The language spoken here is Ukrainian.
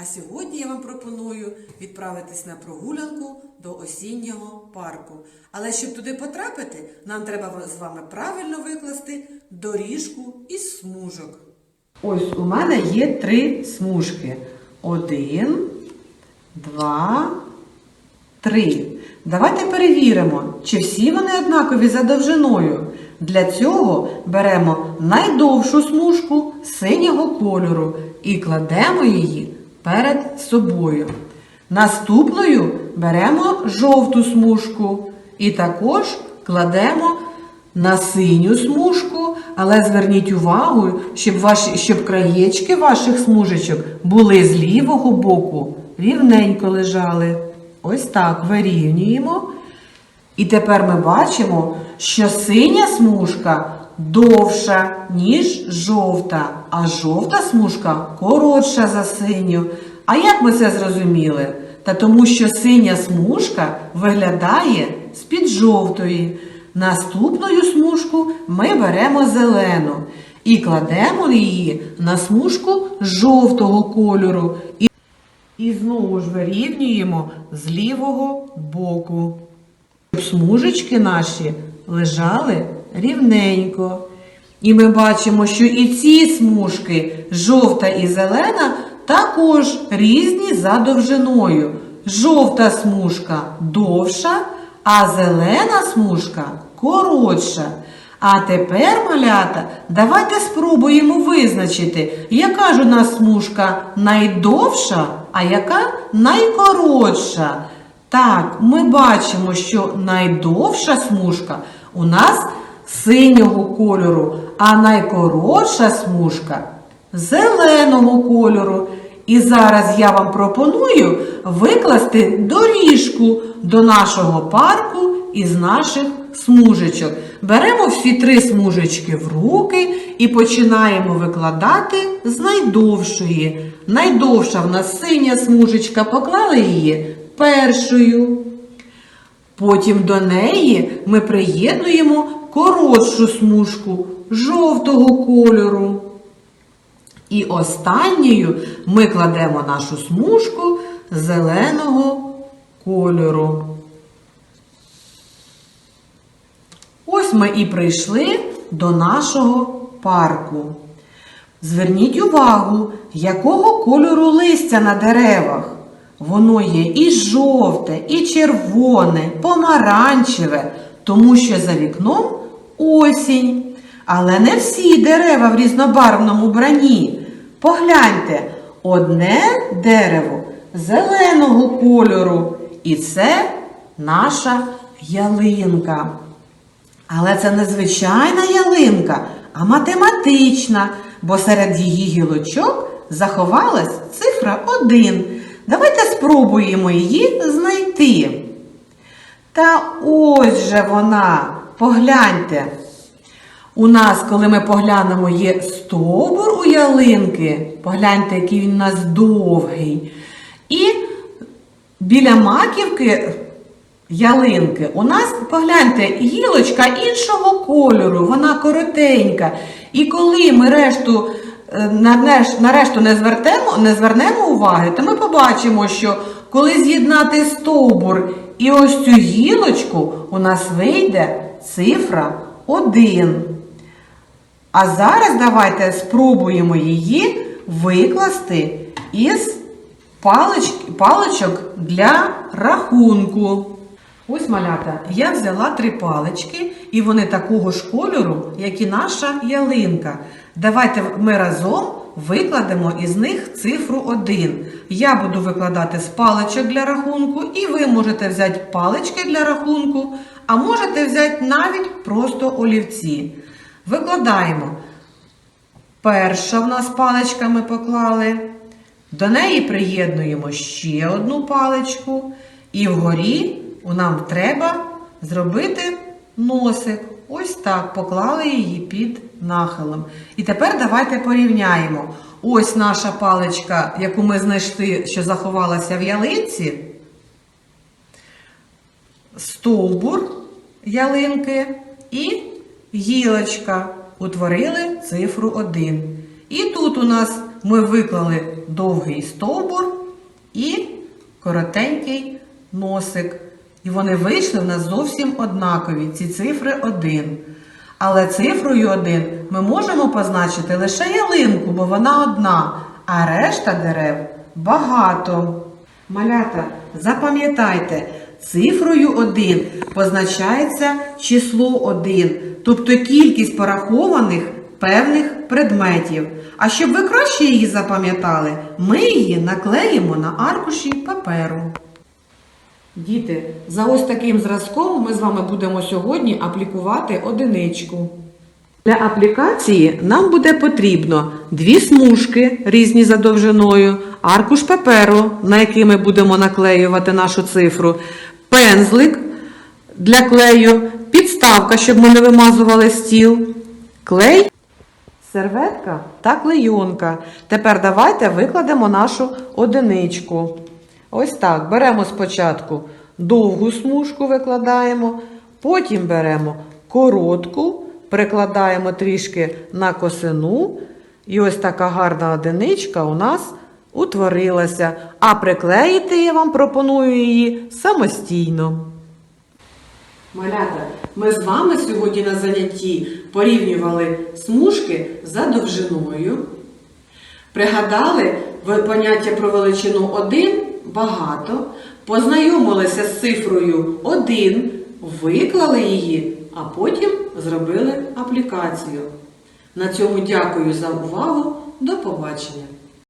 А сьогодні я вам пропоную відправитись на прогулянку до осіннього парку. Але щоб туди потрапити, нам треба з вами правильно викласти доріжку із смужок. Ось у мене є три смужки. Один, два, три. Давайте перевіримо, чи всі вони однакові за довжиною. Для цього беремо найдовшу смужку синього кольору і кладемо її перед собою. Наступною беремо жовту смужку і також кладемо на синю смужку, але зверніть увагу, щоб, ваші, щоб краєчки ваших смужечок були з лівого боку, рівненько лежали. Ось так вирівнюємо. І тепер ми бачимо, що синя смужка довша, ніж жовта, а жовта смужка коротша за синю. А як ми це зрозуміли? Та тому, що синя смужка виглядає з-під жовтої. Наступною смужку ми беремо зелену і кладемо її на смужку жовтого кольору. І, і знову ж вирівнюємо з лівого боку щоб смужечки наші лежали рівненько. І ми бачимо, що і ці смужки, жовта і зелена, також різні за довжиною. Жовта смужка довша, а зелена смужка коротша. А тепер, малята, давайте спробуємо визначити, яка ж у нас смужка найдовша, а яка найкоротша. Так, ми бачимо, що найдовша смужка у нас синього кольору, а найкоротша смужка зеленого кольору. І зараз я вам пропоную викласти доріжку до нашого парку із наших смужечок. Беремо всі три смужечки в руки і починаємо викладати з найдовшої. Найдовша в нас синя смужечка, поклали її першою. Потім до неї ми приєднуємо коротшу смужку жовтого кольору. І останньою ми кладемо нашу смужку зеленого кольору. Ось ми і прийшли до нашого парку. Зверніть увагу, якого кольору листя на деревах. Воно є і жовте, і червоне, помаранчеве, тому що за вікном осінь. Але не всі дерева в різнобарвному бранні. Погляньте, одне дерево зеленого кольору, і це наша ялинка. Але це не звичайна ялинка, а математична, бо серед її гілочок заховалась цифра 1. Давайте спробуємо її знайти. Та ось же вона, погляньте. У нас, коли ми поглянемо, є стовбур у ялинки. Погляньте, який він у нас довгий. І біля маківки ялинки у нас, погляньте, гілочка іншого кольору, вона коротенька. І коли ми решту е, на- не звернемо, не звернемо уваги, то ми побачимо, що коли з'єднати стовбур і ось цю гілочку, у нас вийде цифра 1. А зараз давайте спробуємо її викласти із палич- паличок для рахунку. Ось малята, я взяла три палички, і вони такого ж кольору, як і наша ялинка. Давайте ми разом викладемо із них цифру 1. Я буду викладати з паличок для рахунку, і ви можете взяти палички для рахунку, а можете взяти навіть просто олівці. Викладаємо. Перша в нас паличка ми поклали. До неї приєднуємо ще одну паличку. І вгорі нам треба зробити носик. Ось так поклали її під нахилом. І тепер давайте порівняємо. Ось наша паличка, яку ми знайшли, що заховалася в ялинці. Стовбур ялинки і гілочка утворили цифру 1. І тут у нас ми виклали довгий стовбур і коротенький носик. І вони вийшли в нас зовсім однакові, ці цифри 1. Але цифрою 1 ми можемо позначити лише ялинку, бо вона одна, а решта дерев багато. Малята, запам'ятайте, цифрою 1 позначається число 1, тобто кількість порахованих певних предметів. А щоб ви краще її запам'ятали, ми її наклеїмо на аркуші паперу. Діти, за ось таким зразком ми з вами будемо сьогодні аплікувати одиничку. Для аплікації нам буде потрібно дві смужки різні за довжиною, аркуш паперу, на який ми будемо наклеювати нашу цифру, пензлик для клею, підставка, щоб ми не вимазували стіл, клей, серветка та клейонка. Тепер давайте викладемо нашу одиничку. Ось так. Беремо спочатку довгу смужку, викладаємо, потім беремо коротку, прикладаємо трішки на косину. І ось така гарна одиничка у нас утворилася. А приклеїти я вам пропоную її самостійно. Малята, ми з вами сьогодні на занятті порівнювали смужки за довжиною. Пригадали поняття про величину 1 багато, познайомилися з цифрою 1, виклали її, а потім зробили аплікацію. На цьому дякую за увагу. До побачення!